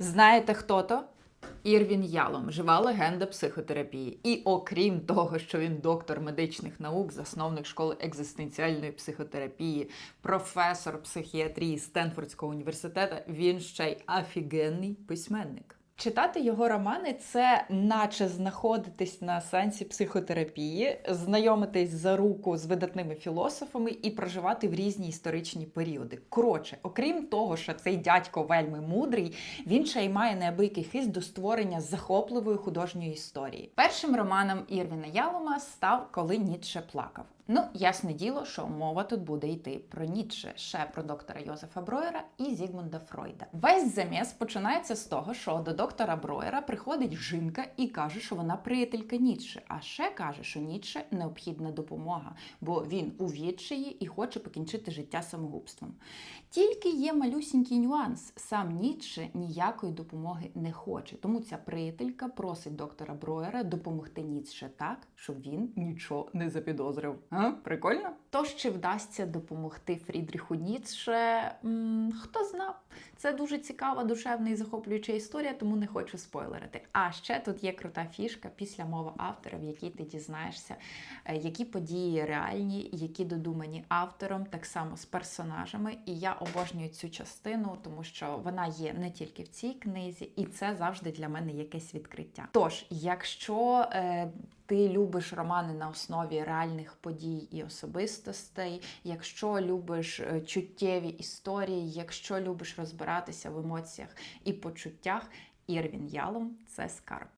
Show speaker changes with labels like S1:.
S1: Знаєте хто то? Ірвін Ялом, жива легенда психотерапії. І окрім того, що він доктор медичних наук, засновник школи екзистенціальної психотерапії, професор психіатрії Стенфордського університету, він ще й офігенний письменник. Читати його романи це наче знаходитись на сеансі психотерапії, знайомитись за руку з видатними філософами і проживати в різні історичні періоди. Коротше, окрім того, що цей дядько вельми мудрий, він ще й має неабиякий хист до створення захопливої художньої історії. Першим романом Ірвіна Ялома став Коли Ніцше плакав. Ну, ясне діло, що мова тут буде йти про Ніцше, ще про доктора Йозефа Броєра і Зігмунда Фройда. Весь заміс починається з того, що до доктора Броєра приходить жінка і каже, що вона приятелька Ніцше, а ще каже, що Ніцше необхідна допомога, бо він у відчаї і хоче покінчити життя самогубством. Тільки є малюсінький нюанс: сам Ніцше ніякої допомоги не хоче. Тому ця приятелька просить доктора Броєра допомогти Ніцше так, щоб він нічого не запідозрив. А? Прикольно? Тож чи вдасться допомогти Фрідріху Ніцше? М, хто знав? Це дуже цікава, душевна і захоплююча історія, тому не хочу спойлерити. А ще тут є крута фішка після мови автора, в якій ти дізнаєшся, е, які події реальні, які додумані автором, так само з персонажами. І я обожнюю цю частину, тому що вона є не тільки в цій книзі, і це завжди для мене якесь відкриття. Тож, якщо е, ти любиш романи на основі реальних подій і особистостей, якщо любиш е, чуттєві історії, якщо любиш розбиратися в емоціях і почуттях, Ірвін Ялом це скарб.